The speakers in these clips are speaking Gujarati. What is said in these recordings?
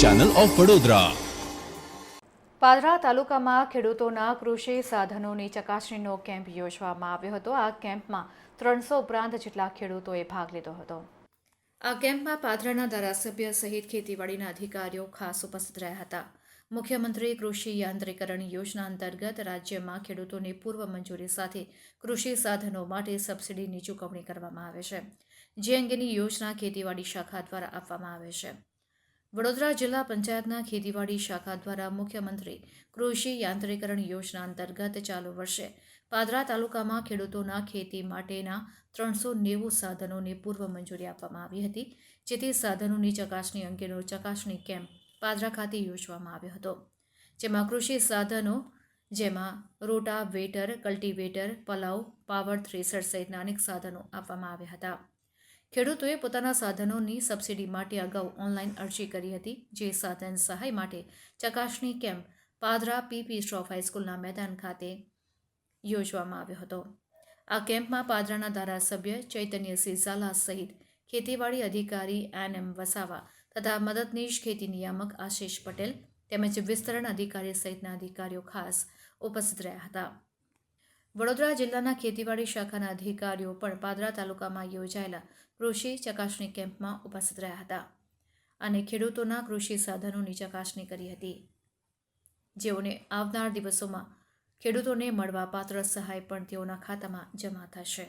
ચેનલ ઓફ વડોદરા પાદરા તાલુકામાં ખેડૂતોના કૃષિ સાધનોની ચકાસણીનો કેમ્પ યોજવામાં આવ્યો હતો. આ કેમ્પમાં ત્રણસો ઉપરાંત જેટલા ખેડૂતોએ ભાગ લીધો હતો. આ કેમ્પમાં પાદરાના ધારાસભ્ય સહિત ખેતીવાડીના અધિકારીઓ ખાસ ઉપસ્થિત રહ્યા હતા. મુખ્યમંત્રી કૃષિ યાંત્રીકરણ યોજના અંતર્ગત રાજ્યમાં ખેડૂતોને પૂર્વ મંજૂરી સાથે કૃષિ સાધનો માટે સબસિડીની ચૂકવણી કરવામાં આવે છે, જે અંગેની યોજના ખેતીવાડી શાખા દ્વારા આપવામાં આવે છે. વડોદરા જિલ્લા પંચાયતના ખેતીવાડી શાખા દ્વારા મુખ્યમંત્રી કૃષિ યાંત્રીકરણ યોજના અંતર્ગત ચાલુ વર્ષે પાદરા તાલુકામાં ખેડૂતોના ખેતી માટેના ત્રણસો નેવું સાધનોને પૂર્વ મંજૂરી આપવામાં આવી હતી, જેથી સાધનોની ચકાસણી અંગેનો ચકાસણી કેમ્પ પાદરા ખાતે યોજવામાં આવ્યો હતો, જેમાં કૃષિ સાધનો જેમાં rotavator cultivator, plough, power thresher સહિતના અનેક સાધનો આપવામાં આવ્યા હતા. ખેડૂતોએ પોતાના સાધનોની સબસિડી માટે અગાઉ ઓનલાઈન અરજી કરી હતી, જે સાધન સહાય માટે ચકાસણી camp Padra P P Shroff હાઈસ્કૂલના મેદાન ખાતે યોજવામાં આવ્યો હતો. આ કેમ્પમાં પાદરાના ધારાસભ્ય ચૈતન્ય સિઝાલા સહિત ખેતીવાડી અધિકારી એન એમ વસાવા તથા મદદનીશ ખેતી નિયામક આશિષ પટેલ તેમજ વિસ્તરણ અધિકારી સહિતના અધિકારીઓ ખાસ ઉપસ્થિત રહ્યા હતા. વડોદરા જિલ્લાના ખેતીવાડી શાખાના અધિકારીઓ પણ પાદરા તાલુકામાં યોજાયેલા કૃષિ ચકાસણી કેમ્પમાં ઉપસ્થિત રહ્યા હતા અને ખેડૂતોના કૃષિ સાધનોની ચકાસણી કરી હતી. જેઓને આવનાર દિવસોમાં ખેડૂતોને મળવા પાત્ર સહાય પણ તેઓના ખાતામાં જમા થશે.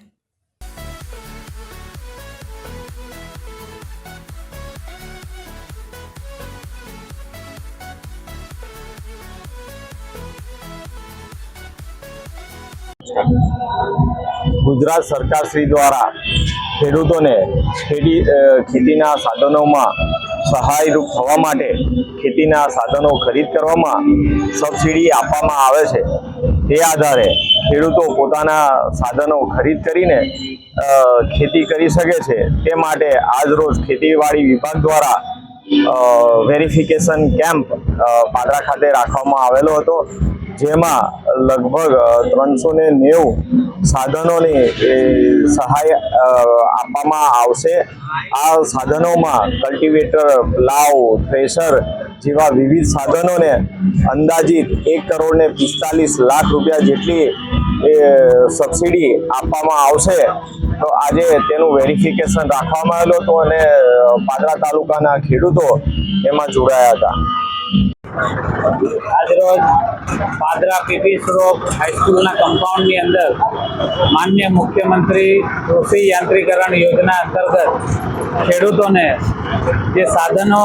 ગુજરાત સરકાર શ્રી દ્વારા ખેડૂતોને ખેતી ખેતીના સાધનોમાં સહાયરૂપ થવા માટે ખેતીના સાધનો ખરીદ કરવામાં સબસિડી આપવામાં આવે છે. તે આધારે ખેડૂતો પોતાના સાધનો ખરીદ કરીને ખેતી કરી શકે છે. તે માટે આજરોજ ખેતીવાડી વિભાગ દ્વારા વેરિફિકેશન કેમ્પ પાદરા ખાતે રાખવામાં આવેલો હતો. જેમાં લગભગ ત્રણસો ને નેવું સાધનોની સહાય આપવામાં આવશે. આ સાધનોમાં કલ્ટિવેટર, પ્લાવ, થ્રેશર જેવા વિવિધ સાધનોને અંદાજિત એક કરોડ ને પિસ્તાલીસ લાખ રૂપિયા જેટલી સબસિડી આપવામાં આવશે. તો આજે તેનું વેરિફિકેશન રાખવામાં આવેલું હતું અને પાદરા તાલુકાના ખેડૂતો એમાં જોડાયા હતા. આજરોજ પાદરા પીપી શ્રોફ હાઈસ્કૂલના કમ્પાઉન્ડની અંદર માન્ય મુખ્યમંત્રી કૃષિ યાંત્રીકરણ યોજના અંતર્ગત ખેડૂતોને જે સાધનો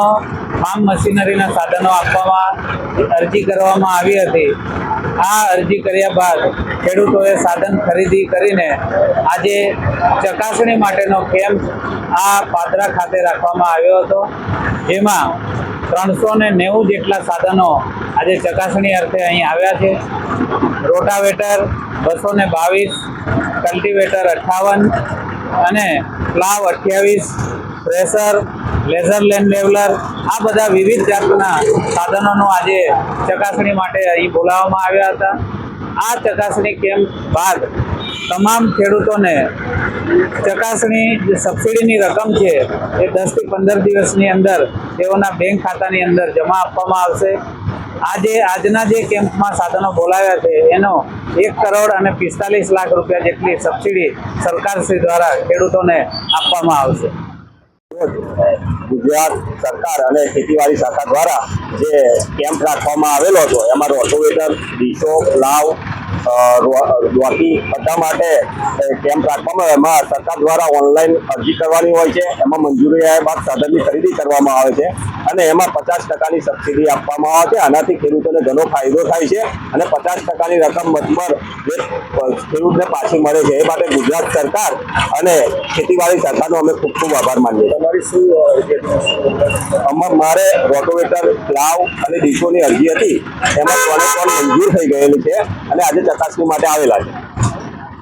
ફાર્મ મશીનરીના સાધનો આપવામાં અરજી કરવામાં આવી હતી. આ અરજી કર્યા બાદ ખેડૂતોએ સાધન ખરીદી કરીને આજે ચકાસણી માટેનો કેમ્પ આ પાદરા ખાતે રાખવામાં આવ્યો હતો. જેમાં ત્રણસો ને નેવું જેટલા સાધનો આજે ચકાસણી અર્થે અહીં આવ્યા છે. રોટાવેટર બસો ને બાવીસ, કલ્ટિવેટર અઠ્ઠાવન અને પ્લાવ અઠ્યાવીસ થ્રેસર લેઝર લેન્ડ લેવલર આ બધા વિવિધ જાતના સાધનોનો આજે ચકાસણી માટે અહીં બોલાવવામાં આવ્યા હતા. આ ચકાસણી કેમ્પ બાદ તમામ ખેડૂતોને ચકાસણી જે સબસિડીની રકમ છે એ દસથી પંદર દિવસની અંદર તેઓના બેંક ખાતાની અંદર જમા આપવામાં આવશે. આજે આજના જે કેમ્પમાં સાધનો બોલાવ્યા છે, એનો એક કરોડ અને પિસ્તાલીસ લાખ રૂપિયા જેટલી સબસિડી સરકારશ્રી દ્વારા ખેડૂતોને આપવામાં આવશે. ગુજરાત સરકાર અને ખેતીવાડી શાખા દ્વારા જે કેમ્પ રાખવામાં આવેલો હતો, એમાં રોટોવેટર ડીસો પ્લાવ અ, રો- બધા માટે કેમ્પ રાખવામાં આવે. એમાં સરકાર દ્વારા ઓનલાઈન અરજી કરવાની હોય છે. એમાં મંજૂરી આવ્યા બાદ સાધનની ખરીદી કરવામાં આવે છે. અને એમાં પચાસ ટકાની સબસિડી આપવામાં આવે છે. આનાથી ખેડૂતોને ઘણો ફાયદો થાય છે અને પચાસ ટકાની રકમ મતમર જે ખેડૂતને પાછી મળે છે એ માટે ગુજરાત સરકાર અને ખેતીવાડી સરકારનો અમે ખૂબ ખૂબ આભાર માનીએ તમારી શું અમાર મારે રોટોવેટર પ્લાવ અને ડીશોની અરજી હતી. એમાં ત્રણે ત્રણ મંજૂર થઈ ગયેલી છે? અને આજે ચકાસણી માટે આવેલા છે.